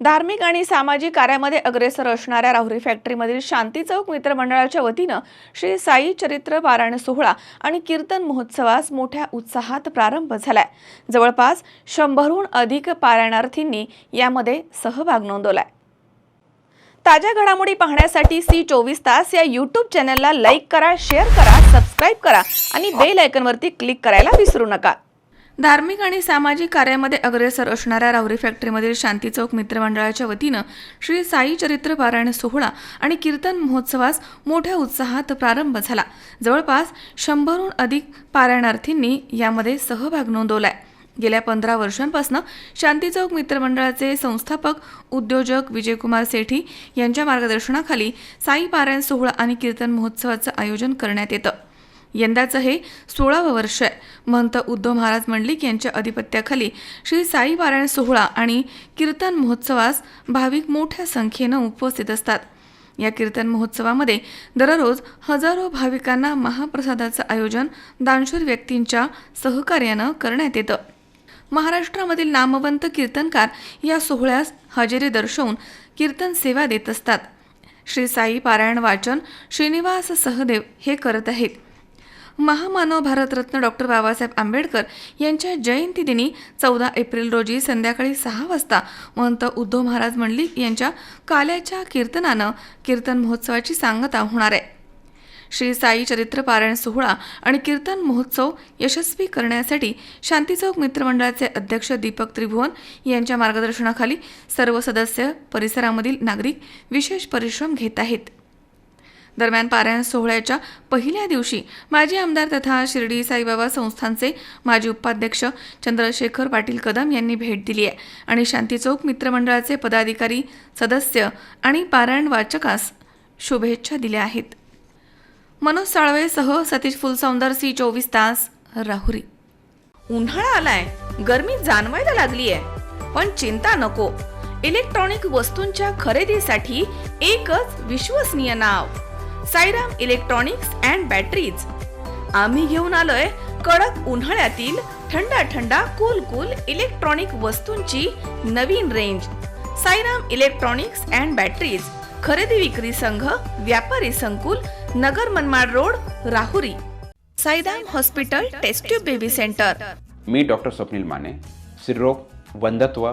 धार्मिक आणि सामाजिक कार्यामध्ये अग्रेसर असणाऱ्या राहुरी फॅक्टरीमधील शांती चौक मित्रमंडळाच्या वतीनं श्री साई चरित्र पारायण सोहळा आणि कीर्तन महोत्सवास मोठ्या उत्साहात प्रारंभ झालाय. जवळपास शंभरहून अधिक पारायणार्थींनी यामध्ये सहभाग नोंदवलाय. ताज्या घडामोडी पाहण्यासाठी सी चोवीस तास या यूट्यूब चॅनलला लाईक करा शेअर करा सबस्क्राईब करा आणि बेल आयकनवरती क्लिक करायला विसरू नका. धार्मिक आणि सामाजिक कार्यामध्ये अग्रेसर असणाऱ्या राहुरी फॅक्टरीमधील शांती चौक मित्रमंडळाच्या वतीनं श्री साई चरित्र पारायण सोहळा आणि कीर्तन महोत्सवास मोठ्या उत्साहात प्रारंभ झाला. जवळपास शंभरहून अधिक पारायणार्थींनी यामध्ये सहभाग नोंदवलाय. गेल्या पंधरा वर्षांपासून शांती चौक मित्रमंडळाचे संस्थापक उद्योजक विजयकुमार सेठी यांच्या मार्गदर्शनाखाली साई पारायण सोहळा आणि कीर्तन महोत्सवाचं आयोजन करण्यात येतं. यंदाचं हे सोळावं वर्ष आहे. महंत उद्धव महाराज मंडलिक यांच्या अधिपत्याखाली श्री साई पारायण सोहळा आणि कीर्तन महोत्सवास भाविक मोठ्या संख्येनं उपस्थित असतात. या कीर्तन महोत्सवामध्ये दररोज हजारो भाविकांना महाप्रसादाचं आयोजन दानशूर व्यक्तींच्या सहकार्यानं करण्यात येतं. महाराष्ट्रामधील नामवंत कीर्तनकार या सोहळ्यास हजेरी दर्शवून कीर्तन सेवा देत असतात. श्री साई पारायण वाचन श्रीनिवास सहदेव हे करत आहेत. महामानव भारतरत्न डॉक्टर बाबासाहेब आंबेडकर यांच्या जयंतीदिनी चौदा एप्रिल रोजी संध्याकाळी सहा वाजता महंत उद्धव महाराज मंडलिक यांच्या काल्याच्या कीर्तनानं कीर्तन महोत्सवाची सांगता होणार आहे. श्री साई चरित्र पारायण सोहळा आणि कीर्तन महोत्सव यशस्वी करण्यासाठी शांती चौक मित्रमंडळाचे अध्यक्ष दीपक त्रिभुवन यांच्या मार्गदर्शनाखाली सर्व सदस्य परिसरामधील नागरिक विशेष परिश्रम घेत आहेत. दरम्यान पारायण सोहळ्याच्या पहिल्या दिवशी माजी आमदार तथा शिर्डी साईबाबा संस्थानचे माजी उपाध्यक्ष चंद्रशेखर पाटील कदम यांनी भेट दिली आहे. आणि शांती चौक मित्रमंडळाचे पदाधिकारी सदस्य आणि पारायण वाचकास शुभेच्छा दिल्या आहेत. मनोज साळवेसह सतीश फुलसौंदर सी चोवीस तास राहुरी. उन्हाळा आलाय गर्मी जाणवायला लागली आहे पण चिंता नको. इलेक्ट्रॉनिक वस्तूंच्या खरेदीसाठी एकच विश्वसनीय नाव. Sairam electronics and batteries. आम्ही घेऊन आलोय कडक उन्हाळ्यातील थंडा थंडा कूल कूल इलेक्ट्रॉनिक वस्तूंची नवीन range Sairam electronics and batteries खरेदी विक्री संघ व्यापारी संकुल नगर Manmad road Rahuri. Sairam hospital test tube baby centre. मी डॉक्टर स्वप्नील माने स्त्रीरोग वंधत्व